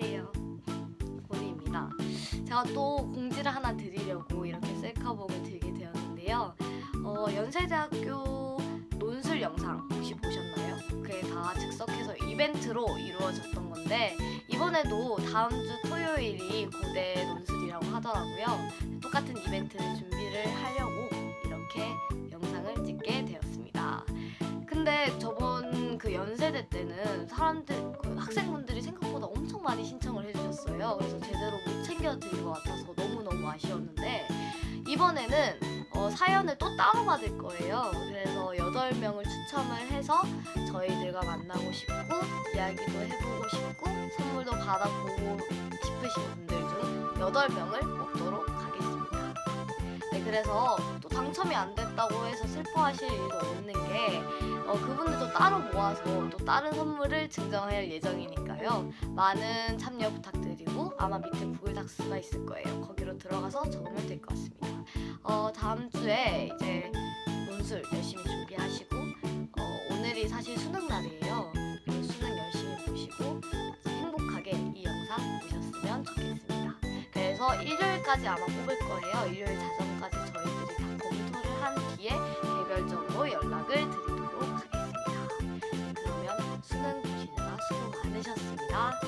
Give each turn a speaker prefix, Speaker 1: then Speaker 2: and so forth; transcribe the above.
Speaker 1: 안녕하세요. 고니입니다. 제가 또 공지를 하나 드리려고 이렇게 셀카봉을 들게 되었는데요. 어, 연세대학교 논술 영상 혹시 보셨나요? 그게 다 즉석해서 이벤트로 이루어졌던 건데 이번에도 다음 주 토요일이 고대 논술이라고 하더라고요. 똑같은 이벤트를 준비를 하려고 이렇게 영상을 찍게 되었습니다. 근데 저번 그 연세대 때는 사람들 그 학생분들이 생각보다 엄청 많이 신청을 해주셨어요. 그래서 제대로 못 챙겨드린 것 같아서 너무 너무 아쉬웠는데 이번에는 어, 사연을 또 따로 받을 거예요. 그래서 8명을 추첨을 해서 저희들과 만나고 싶고 이야기도 해보고 싶고 선물도 받아보고 싶으신 분들 중 8명을 뽑도록 하겠습니다. 네, 그래서 또 당첨이 안 됐다고 해서 슬퍼하실 일도 없는 게 어, 그분들도 따로 모아서 또 다른 선물을 증정할 예정이니까요. 많은 참여 부탁드리고 아마 밑에 구글 닥스가 있을 거예요. 거기로 들어가서 적으면 될 것 같습니다. 어, 다음 주에 이제 논술 열심히 준비하시고 어, 오늘이 사실 수능 날이에요. 수능 열심히 보시고 행복하게 이 영상 보셨으면 좋겠습니다. 그래서 일요일까지 아마 뽑을 거예요. 일요일 자정까지 啊。